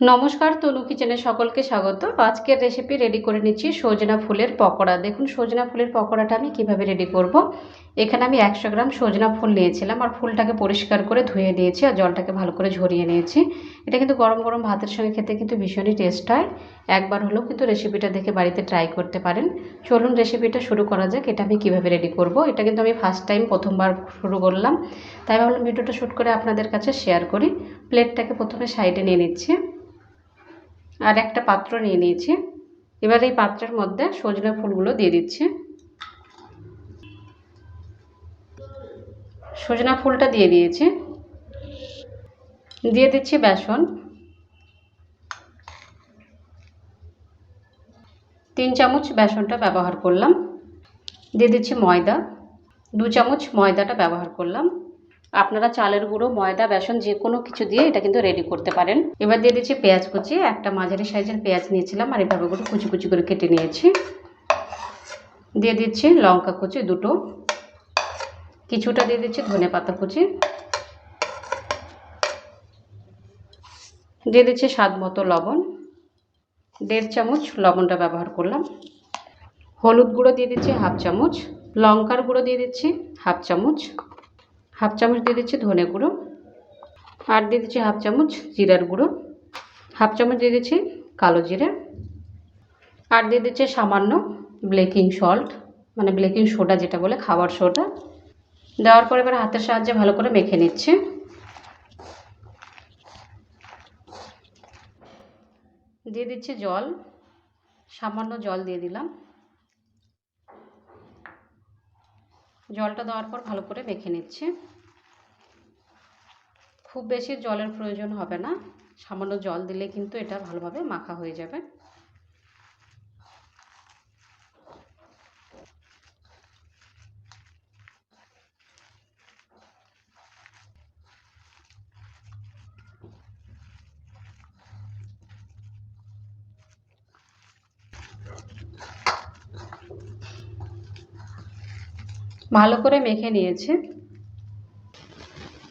নমস্কার, তনু কিচেনে সকলকে স্বাগত। আজকের রেসিপি রেডি করে নিচ্ছি সজনা ফুলের পকোড়া। দেখুন, সজনা ফুলের পকোড়াটা আমি কীভাবে রেডি করব। এখানে আমি একশো গ্রাম সজনা ফুল নিয়েছিলাম আর ফুলটাকে পরিষ্কার করে ধুয়ে নিয়েছি আর জলটাকে ভালো করে ঝরিয়ে নিয়েছি। এটা কিন্তু গরম গরম ভাতের সঙ্গে খেতে কিন্তু ভীষণই টেস্ট হয়। একবার হলেও কিন্তু রেসিপিটা দেখে বাড়িতে ট্রাই করতে পারেন। চলুন রেসিপিটা শুরু করা যাক, এটা আমি কীভাবে রেডি করব। এটা কিন্তু আমি ফার্স্ট টাইম প্রথমবার শুরু করলাম। তাই ভাবলাম ভিডিওটা শ্যুট করে আপনাদের কাছে শেয়ার করি। প্লেটটাকে প্রথমে সাইডে নিয়ে নিচ্ছি। আর একটা পাত্র নিয়ে নিয়েছি। এবার এই পাত্রের মধ্যে সজনে ফুলগুলো দিয়ে দিচ্ছি। সজনা ফুলটা দিয়ে দিয়েছি। দিয়ে দিচ্ছি বেসন। তিন চামচ বেসনটা ব্যবহার করলাম। দিয়ে দিচ্ছি ময়দা। দু চামচ ময়দাটা ব্যবহার করলাম। আপনারা চালের গুঁড়ো, ময়দা, বেসন যে কোনো কিছু দিয়ে এটা কিন্তু রেডি করতে পারেন। এবার দিয়ে দিচ্ছি পেঁয়াজ কুচি। একটা মাঝারি সাইজের পেঁয়াজ নিয়েছিলাম আর এভাবে করে কুচি কুচি করে কেটে নিয়েছি। দিয়ে দিচ্ছি লঙ্কা কুচি দুটো। কিছুটা দিয়ে দিচ্ছি ধনে পাতা কুচি। দিয়ে দিচ্ছি স্বাদ মতো লবণ। দেড় চামচ লবণটা ব্যবহার করলাম। হলুদ গুঁড়ো দিয়ে দিচ্ছি হাফ চামচ। লঙ্কার গুঁড়ো দিয়ে দিচ্ছি হাফ চামচ। হাফ চামচ দিয়ে দিচ্ছি ধনে গুঁড়ো। আর দিয়ে দিচ্ছি হাফ চামচ জিরার গুঁড়ো। হাফ চামচ দিয়ে দিচ্ছি কালো জিরে। আর দিয়ে দিচ্ছি সামান্য ব্লেকিং সল্ট মানে ব্লেকিং সোডা যেটা বলে খাবার সোডা। দেওয়ার পর এবার হাতের সাহায্যে ভালো করে মেখে নিচ্ছি। দিয়ে দিচ্ছি জল, সামান্য জল দিয়ে দিলাম। জলটা দেওয়ার পর ভালো করে মেখে নিচ্ছি। খুব বেশি জলের প্রয়োজন হবে না। সামান্য জল দিলে কিন্তু এটা ভালোভাবে মাখা হয়ে যাবে। ভালো করে মেখে নিয়েছে।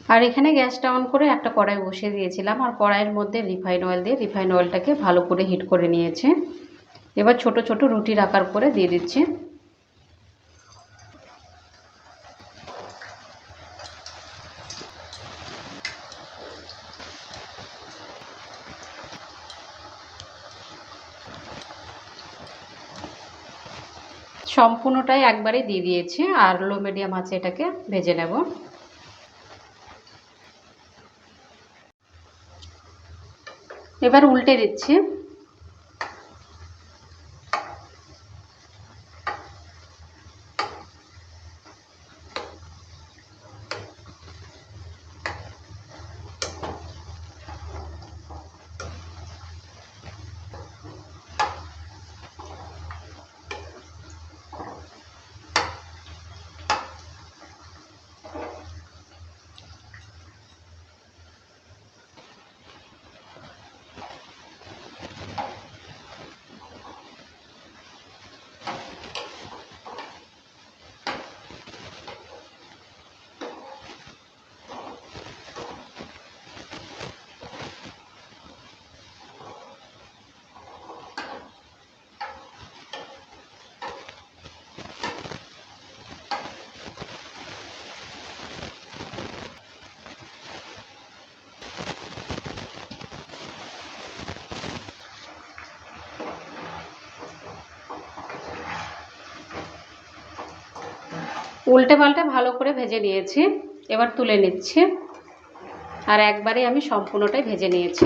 আর এখানে গ্যাসটা অন করে একটা কড়াই বসিয়ে দিয়েছিলাম। আর কড়াইয়ের মধ্যে রিফাইন অয়েল দিয়ে রিফাইন অয়েলটাকে ভালো করে হিট করে নিয়েছে। এবার ছোট ছোট রুটির আকার করে দিয়ে দিচ্ছি। সম্পূর্ণটাই একবারে দিয়ে দিয়েছি আর লো মিডিয়াম আছে এটাকে ভেজে নেব। এবার উল্টে দিচ্ছি। উল্টে পাল্টে ভালো করে ভেজে নিয়েছি। এবার তুলে নিচ্ছি। আর একবারে আমি সম্পূর্ণটাই ভেজে নিয়েছি।